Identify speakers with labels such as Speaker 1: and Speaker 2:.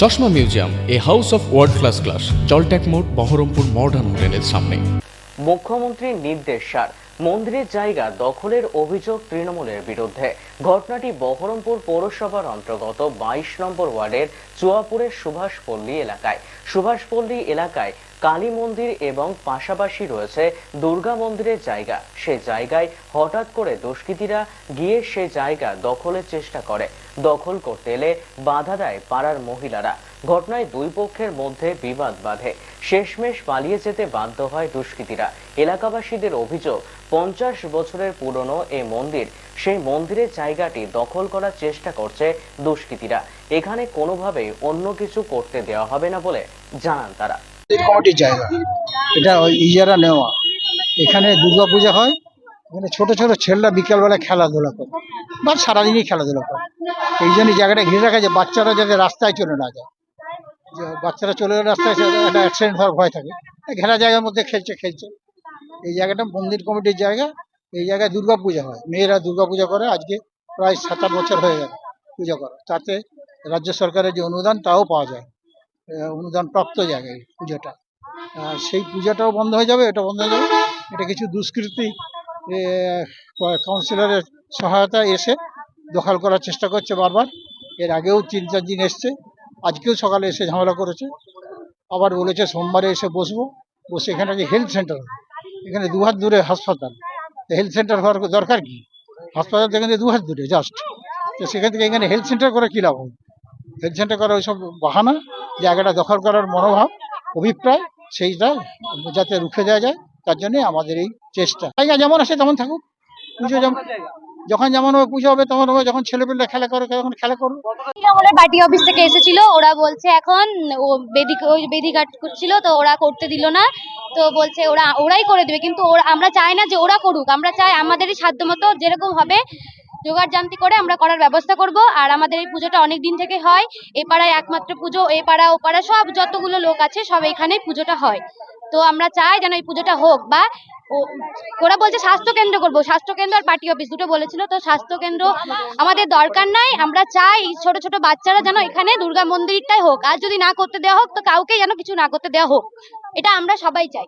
Speaker 1: চশমা museum, a house of world class class জলট্যাক মোড়, Baharampur modern হোটেলের সামনে।
Speaker 2: মুখ্যমন্ত্রীর নির্দেশ সার, মন্দিরের জায়গা দখলের অভিযোগ তৃণমূলের বিরুদ্ধে। ঘটনাটি বহরমপুর পৌরসভার অন্তর্গত বাইশ নম্বর ওয়ার্ডের চুয়াপুরের সুভাষপল্লী এলাকায়। সুভাষপল্লী এলাকায় কালী মন্দির এবং পাশাপাশি রয়েছে দুর্গা মন্দিরের জায়গা। সে জায়গায় হঠাৎ করে দুষ্কৃতীরা গিয়ে সে জায়গা দখলের চেষ্টা করে। দখল করতে এলে বাধা দেয় পাড়ার মহিলারা। ঘটনায় দুই পক্ষের মধ্যে বিবাদ বাধে। শেষমেশ পালিয়ে যেতে বাধ্য হয় দুষ্কৃতীরা। এলাকাবাসীদের অভিযোগ, পঞ্চাশ বছরের পুরনো এই মন্দির, সেই মন্দিরের জায়গাটি দখল করার চেষ্টা করছে দুষ্কৃতীরা। এখানে কোনোভাবেই অন্য কিছু করতে দেওয়া হবে না বলে জানান তারা।
Speaker 3: কমিটির জায়গা। এটা ইজারা নেওয়া। এখানে দুর্গা পূজা হয়, এখানে ছোট ছোট ছেলেরা বিকেলবেলা খেলাধুলা করে, বা সারাদিনই খেলাধুলা করে। এই জন্য জায়গাটা ঘিরে রাখা যে বাচ্চারা যাতে রাস্তায় চলে না যায়। যে বাচ্চারা চলে গেলে রাস্তায় একটা অ্যাক্সিডেন্ট হওয়ার ভয় থাকে। ঘেরা জায়গার মধ্যে খেলছে খেলছে। এই জায়গাটা মন্দির কমিটির জায়গা, এই জায়গায় দুর্গা পূজা হয়। মেয়েরা দুর্গা পূজা করে, আজকে প্রায় সাত আট বছর হয়ে গেল পূজা করা তাতে রাজ্য সরকারের যে অনুদান, তাও পাওয়া যায়। আহ, অনুদান প্রাপ্ত জায়গায় পুজোটা। সেই পূজাটাও বন্ধ হয়ে যাবে এটা বন্ধ হয়ে যাবে। এটা কিছু দুষ্কৃতী কাউন্সিলরের সহায়তা এসে দখল করার চেষ্টা করছে বারবার। এর আগেও তিন চার দিন এসছে আজকেও সকালে এসে ঝামেলা করেছে। আবার বলেছে সোমবারে এসে বসবো বসে এখানে যে হেলথ সেন্টার এখানে দু হাত দূরে হাসপাতাল। হেলথ সেন্টার হওয়ার দরকার কি? হাসপাতাল থেকে দু হাত দূরে জাস্ট তো সেখান থেকে এখানে হেলথ সেন্টার করে কী লাভ হবে? হেলথ সেন্টার করা ওইসব বাহানা। জায়গাটা দখল করার মনোভাব, অভিপ্রায়, সেইটা যাতে রুখে দেওয়া যায়, তার জন্য আমাদের এই চেষ্টা। জায়গা যেমন আসে তেমন থাকুক। পুজো যেমন যখন যেমন হবে পুজো হবে, তেমন হবে। যখন ছেলেপেলে খেলা করে, তখন খেলা
Speaker 4: তৃণমূলের পার্টি অফিস থেকে এসেছিল। ওরা বলছে এখন ও বেদি ওই বেদি কাট করছিল, তো ওরা করতে দিল না। তো বলছে ওরা ওরাই করে দেবে। কিন্তু ওরা আমরা চাই না যে ওরা করুক। আমরা চাই আমাদেরই সাধ্য মতো যেরকম হবে জোগাড় জান্তি করে আমরা করার ব্যবস্থা করব। আর আমাদের এই পুজোটা অনেক দিন থেকে হয়। এ পাড়ায় একমাত্র পুজো, এ পাড়া, ও পাড়া সব যতগুলো লোক আছে সব এখানে পুজোটা হয়। তো আমরা চাই যেন এই পুজোটা হোক বা ওরা বলছে স্বাস্থ্য কেন্দ্র করব। স্বাস্থ্য কেন্দ্র আর পার্টি অফিস দুটো বলেছিল। তো স্বাস্থ্য কেন্দ্র আমাদের দরকার নাই। আমরা চাই ছোট ছোট বাচ্চারা যেন এখানে দুর্গা মন্দিরটাই হোক। আর যদি না করতে দেওয়া হোক, তো কাউকে যেন কিছু না করতে দেওয়া হোক। এটা আমরা সবাই চাই।